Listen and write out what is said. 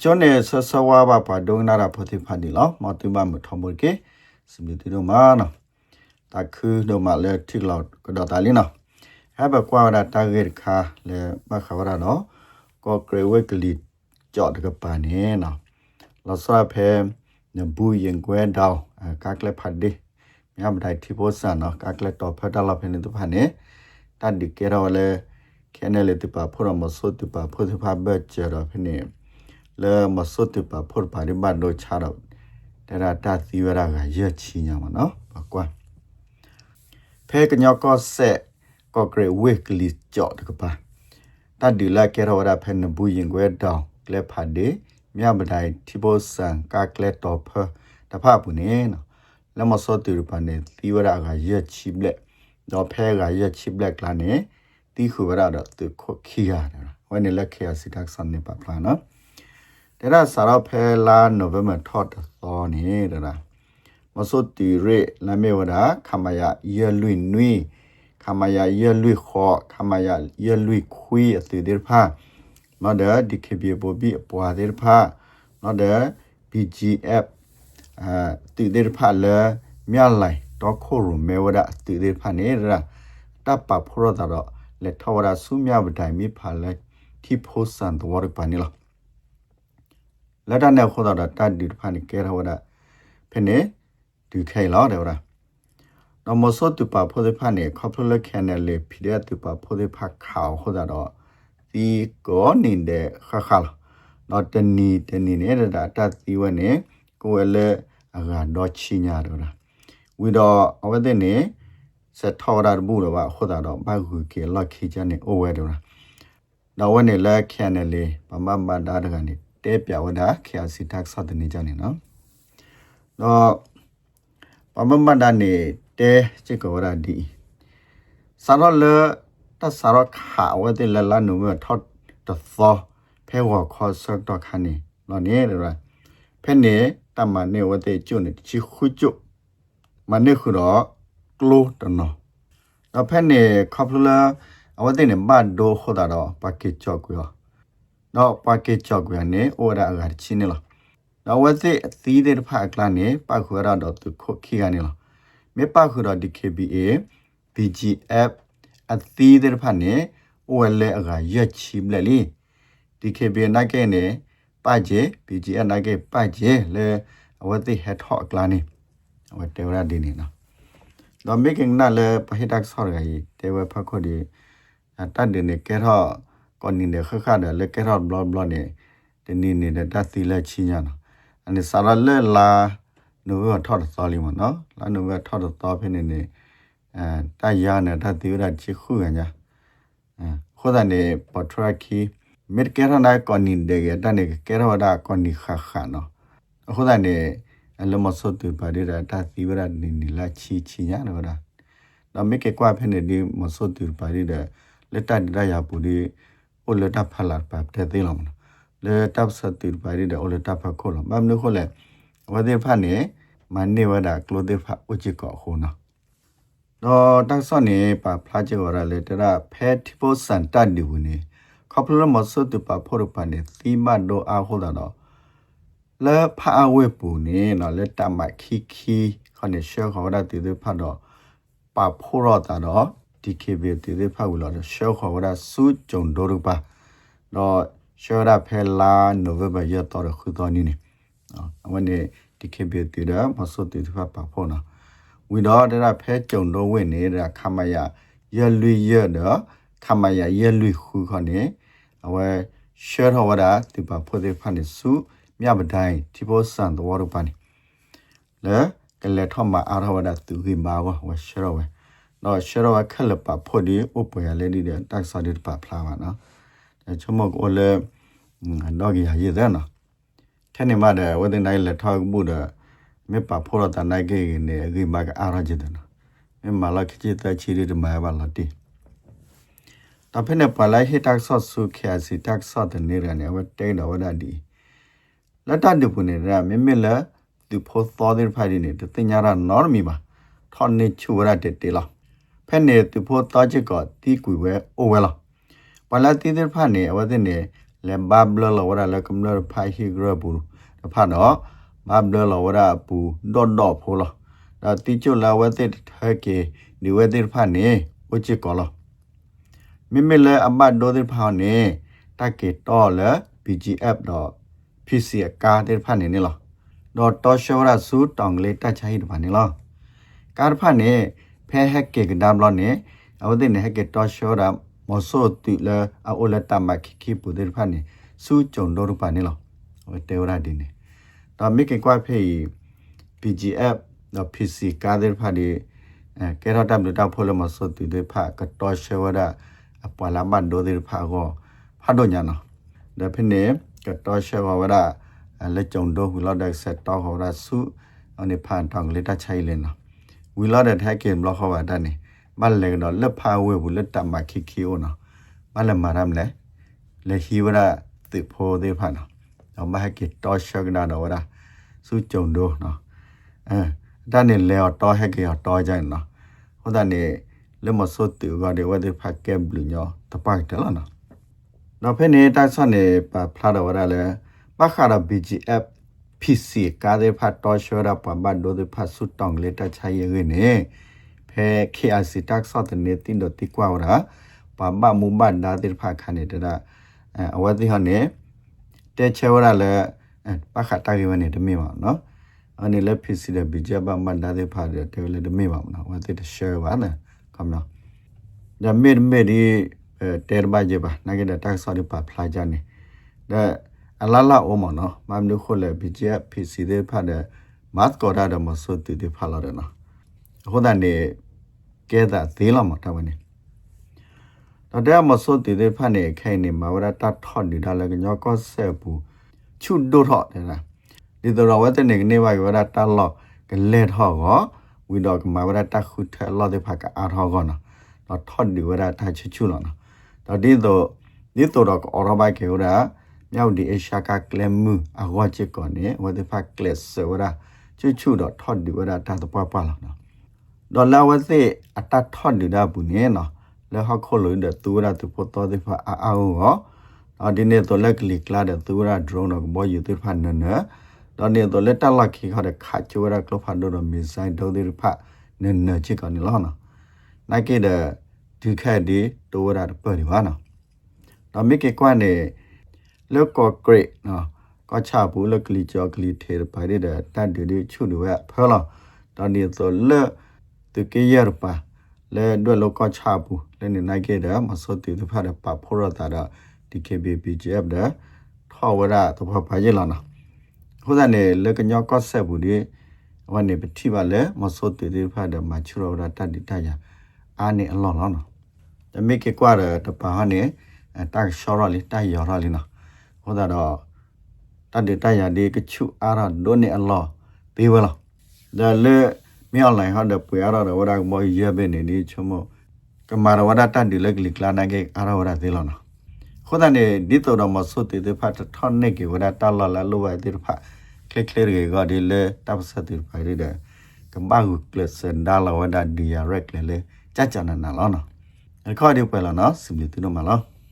ကျွန်နေဆဆဝါဘာပါဒုံနာရာဖတိဖာဒီလောမတူမမထမကေစမီတီတို့မာနော်တခုတို့မလဲထိလောက်ကတော့တာလင်းနော်ဟဲ့ဘကွာရတာဂက်ခါလဲမခဝရနော်ကိုကရဝက်ကလီကြော့တကပါနေနော်လောဆာဖဲနဘူးရင်ကွဲတောင်းကာကလက်ဖတ်ဒီမြမတိုင်တီပိုဆန်နော်ကာကလက်တော့ဖတ်တလာဖဲနေတဖာနေတတ်ဒီကေရောလဲခဲနေလေတပါဖော်မဆုတ်တပါဖော်တပါဘတ်ချရဖဲနေ လဲမဆုတ်တပါဖော်ပါဒီဘတ်တော့ချတော့တရတာသီဝရကရက်ချီညာမနော်ဘကွာဖဲကညောကောဆက်ကောဂရဝက်ကလီကြော့တကပါတတ်ဒီလာကေရောရဖဲနဘူးရင်ကွဲတောင်းကလက်ဖတ်ဒီမြမတိုင်တီပိုဆန်ကာကလက်တော့ဖတဖပူနေနော်လမစောတူပန်နေသီဝရကရက်ချီဘလက်တော့ဖဲကရက်ချီဘလက်လာနေတီခုဝရတော့သူခုခီရတယ်ဝဲနေလက်ခေစီတက်ဆန်နေပါပလာနော် တဲ့ရစာရဖဲလာနိုဗ ెంబర్ ထော့တော်နေတဲ့လားမစောတီရဲလမေဝဒခမယရလွိနွိခမယရလွိခောခမယရလွိခွေးအသေးတဲ့ဖာနော်တဲ့ဒီခေပြေပိုပြီးအပွားတဲ့ဖာနော်တဲ့ BGF အာတီတဲ့ဖာလဲမြလိုက်တော့ခိုရမေဝဒတီတဲ့ဖာနေရတပ်ပဖရတော့လက်ထဝရဆုမြပတိုင်မိဖာလဲတိဖို့စံတော်ရပါနေ လားလက်တနဲ့ခေါ်တော့တတ်ဒီဖာနေကဲရဝဒဖနေဒီခဲလာတယ်ဝလားနော်မစောတူပါဖိုဒီဖာနေခေါပလခဲနယ်လေဖီရတူပါဖိုဒီဖာခေါဟောတော့ဒီကောနင်းတဲ့ခခလာနော်တနီတနီနေတာတတ်သီဝနေကိုယ်လည်းအကတော့ချီညာတော့လားဝီတော့အဝတဲ့နေစထောရဘူးတော့ဘာခေါ်တာတော့ဘာကူကေလောက်ခီချနေအိုဝဲတော့လားတော့ဝနေလက်ခဲနယ်လေပမမဒါတကနေ တဲပြဝဒါခဲစီတက်ဆော့တဲ့နေကြနေနော်တော့ပမမဒါနေတဲချစ်ကောရဒီစရလတစရခါဝတဲ့လလနုမထော့တသောဖဲဝခေါ်ဆော့တော့ခါနေနော်နေရဖဲနေတမနေဝတဲ့ကျွနေချီခုကျွမနေခုတော့ကလိုတနော်တော့ဖဲနေခေါပလာအဝတဲ့နေဘတ်ဒိုခေါ်တာတော့ပါကစ်ချော့ကွာ တော့ပါကစ်ချော့ကွာနေအိုရာအဂါချင်းနေလားတော့ဝတဲ့အသီးတဲ့ဖာကလာနေပါခွေရတော့သူခုခိကနေလားမေပါခွေတော့ဒီ KBA BGF အသီးတဲ့ဖာနေ OL အဂါရက်ချီမလဲလီ DKBA နိုင်ကဲနေပါကျေ BGF နိုင်ကဲပါကျေလေအဝတဲ့ဟက်ဟော့ကလာနေအဝတေဝရဒီနေနော်တော့ making နာလေပဟိတက်ဆောရဂီတေဝဖခုဒီတတ်တယ်နေကဲတော့ ကောနင်းတဲ့ခခတယ်လေကဲတော့ blood blood နေဒီနေနေတဲ့တတ်သီလက်ချင်းညာနော်အနေစာရလေလာနိုဝထောက်တော်လီမနော်လာနိုဝထောက်တော်ဖြစ်နေနေအဲတရနဲ့တတ်သီရချီခုကညာအဲခိုးတဲ့နေပေါ်ထရကီမစ်ကဲရနာကောနင်းတဲ့ကတနေကဲရဝဒကောနီခခနော်ခိုးတဲ့နေအလမစောတူပါရတာတသီဝရနေနေလာချီချီညာနော်ဒါတော့မိကေကွာဖနေဒီမစောတူပါရတဲ့လက်တဒရရပူဒီ အိုလက်တဖလာပတ်တဲ့သေးလောမနော်လေတပ်စတူပါရတဲ့အိုလက်တဖခိုလောမမနခိုလေဝဒေဖနေမနေဝဒကလိုဒေဖဥချီကောခုနော်တော့တက်စောနေပါဖလာချေဝရလေတရဖဲတီပိုစန်တတ်ဒီဘူးနေခေါပလမစောတူပါဖို့ရပါနေသီမတ်ဒိုအားခိုတာတော့လဲဖာဝဲပူနေနော်လက်တမခီခီခနဲ့ရှောခေါ်တာတည်တဲ့ဖတ်တော့ပါဖို့ရတာတော့ DKB တည်တဲ့ဖတ်ဘူးလို့ရှောခေါ်တာစုကြုံတော့ရပါတော့ရှောရဖဲလာနိုဗယ်ဘာရတော့ခုတော်နေနေနော်အမနေ DKB တည်တယ်မစောတည်တဲ့ဖတ်ပါဖို့နော်ဝီတော့တဲ့ဖဲကြုံတော့ဝင်နေတဲ့ခမရရလွေရတော့ခမရရလွေခုခနဲ့အဝဲရှောရဝတာဒီပါဖို့တဲ့ဖတ်နေစုမြပတိုင်းဒီဘောစံတော်ရပါနေလေကလေထမအာရဝဒသူဟိမာဝဝရှရဝ နော်ရှရဝခလပဖို့ဒီဥပယလေဒီတဲ့တက်စာဒီပါဖလာပါနော်အဲချမကိုလေတော့ကြီးရည်တဲ့နော်ထဲနေမှာတဲ့ဝတဲ့နိုင်လက်ထောက်မှုတဲ့မေပါဖို့တော့တနိုင်ကေနေဂိမာကအာရကြတဲ့နော်မေမလာခချစ်တဲ့ချီရတဲ့မာပါလာတီတဖက်နဲ့ပလိုက်ဟိတက်ဆော့ဆုခ ्या စီတက်ဆော့တဲ့နေရနေဝတဲတော်ဝဒဒီလက်တတူပုန်နေရမမေလာသူဖို့သောတဲ့ဖိုင်နေတတင်ညာရနော်မီပါထော်နေချူရတဲ့တေလားဖ က်နေသူဖို့တောချစ်ကတီကွေဝဲအိုဝဲလားပလာတီတဲ့ဖာနေအဝတဲ့နေ le bablo lo wara le kumlo pha hi gra bu da pha no bablo lo wara pu do do pho lo da ti chu la wa te tha ke ni wa te pha ne o chi ko lo mi mi le amma do te pha ne ta ke to le pgf တော့ pc ကားတဲ့ဖာနေနေလားတော့တော့ရှောရဆူတောင်လေးတတ်ချိုင်းတဖာနေလားကားဖာနေ ဖဲဟက်ကေကဒမ်လောနေအဝဒင်းဟက်ကေတော့ရှောရမဆိုတူလအိုလတမခိခိပူတဲ့ဖာနေစူကြုံတော့ဖာနေလားဟိုတေဝရဒီနေတော့မိကေကွာဖေ PGF တော့ PC ကားတဲ့ဖာဒီအဲကေရတမ်လို့တော့ဖိုလမဆိုတူတဲ့ဖာကတော့ရှောရအပွာလာမန်ဒိုတဲ့ဖာကိုဖာတော့ညာနော်ဒါဖြစ်နေကတော့ရှောဝရလက်ကြုံတော့ဟူလောက်တဲ့ဆက်တော့ဟောရစုအနေဖန်တောင်လေးတချိုင်လဲနော် ဝီလာတဲ့ထိုက်ကေမလို့ဟောပါတန်းနေမလဲတော့လက်ဖာဝဲဘူးလက်တမခိခိယောနော်မလဲမာရမ်လဲလေဟီဝရတိဖိုသေးဖာနော်တော့မဟကေတော့ရှောကနာတော့ဝရစုကြုံတော့နော်အဲတန်းနေလဲတော့ဟကေတော့ကြိုင်နော်ဟိုတန်းနေလက်မစောတူကတဲ့ဝတဲ့ဖာကဲဘလူညောတပိုက်တယ်လားနော်တော့ဖဲနေတာဆွနေပါဖလာတော့ဝရလဲပခါရ BGF PC ကားတဲ့ဖတ်တော်ရှောရပမတ်ဒိုတဲ့ဖတ်ဆုတောင်းလက်တချိုင်ရင်းနေဖဲ KRC တက်ဆော့တဲ့နေတင်တော့တိကွာဝရပမမုံဘန်ဒါတဲ့ဖတ်ခနဲ့တရအဝတိဟနေတဲချေဝရလဲပခါတာရီဝနေတမေပါနော်အနေလက် PC တဲ့ BGF ပမတ်ဒါတဲ့ဖတ်တဲ့လေတမေပါမနော်ဝတိတ share ပါနဲ့ကမနော်ဒါမေမေဒီတဲရပါကြပါနာကတဲ့တက်ဆော့ဒီပါဖလာကြနေဒါ အလာလာအိုမနော်မမ်နုခိုလေဘီဂျက်ဖီစီတဲ့ဖတ်တဲ့မတ်ကောဒါဒမဆုတီဒီဖလာရနော်ဟိုဒန်နေကဲတာသေးလာမှာတဝနေတော့တဲ့မဆုတီတဲ့ဖတ်နေခိုင်နေမဝရတတ်ထော့နေတာလည်းညောကောဆက်ဘူးချွတ်ဒိုထော့တယ်လားဒီတော့ဝတ်တဲ့နေကနေဝါဝရတတ်လောကလေထော့ကောဝီတော့မဝရတတ်ခုထလောတဲ့ဖတ်ကအားထော့ကောနော်တော့ထော့ဒီဝရတတ်ချွချွလောနော်တော့ဒီတော့ဒီတော့တော့အော်ရဘိုက်ခေရ မြောက်ဒီအရှာကကလမ်မူအဝါချစ်ကောနေဝတ်ဖက်ကလစ်ဆဝရချွချွတော့ထော့ဒီဝရတာတော့ပွားပွားလာနော်ဒေါ်လာဝစေအတထော့ဒီဒါဘူးနေနော်လဲဟခေါ်လို့တဲ့သူရသူပေါ်တော်ဒီဖာအာအောရောတော့ဒီနေ့တော့လက်ကလီကလာတဲ့သူရဒရုန်းတော့ဘောယူသူဖာနနတော့နေတော့လက်တလက်ခိခတဲ့ခါချိုရကလဖာဒိုတော့မီဆိုင်ဒိုဒီဖာနနချစ်ကောနေလောနော်နိုင်ကေတဲ့ဒီခက်ဒီတိုးရတာပေါ်ဒီပါနော်တော့မိကေကွန်းနေ လောက်ကဂရိတ်နော်ကချဘူးလက်ကလီကြောကလီထေပါရတဲ့တန်ဒီချွတ်ဝဲဖဲလာတော့နေတော့လက်တကေရပါလဲတော့လောက်ကချဘူးလဲနေနိုင်ခဲ့တယ်မစောတီတဖတ်ပါဖောရတာတော့ DKBPGF တဲ့ထော်ဝရတော့ပါကြလာနော်ဟိုကနေလက်ကညောကော့ဆက်ဘူးဒီဝန်နေပတိပါလဲမစောတီတဖတ်တဲ့မချူရတာတတ်တရအာနေအလောလောနော်တမိကေကွာတပါဟနေတက်ရှောရလေးတိုက်ရော်ရလေးနော် ဟောတာတော့တတ်တဲ့တရဒီကချူအားရဒိုနေအလောပေးဝလားဒါလေမြောက်လိုက်ဟာတဲ့ပွေရတော့ဝရမောရဲပဲနေနေချမကမာရဝဒတတ်ဒီလက်ကလကလာနာကေအားရဝရသေးလောနော်ခေါ်တဲ့နေဒီတော့တော့မဆုတ်တဲ့ဖတ်ထောင်းနေကေဝရတလာလာလိုဝဲတဲ့ဖတ်ကလစ်ကလေးကေကဒီလေတပ်စတဲ့ဖိုင်ရတဲ့ကမ္ဘာကိုကလစန်ဒါလာဝဒဒီရက်လေလေကြကြနာနာလောနော်အခါဒီပဲလောနော်စင်လီတူနော်မလော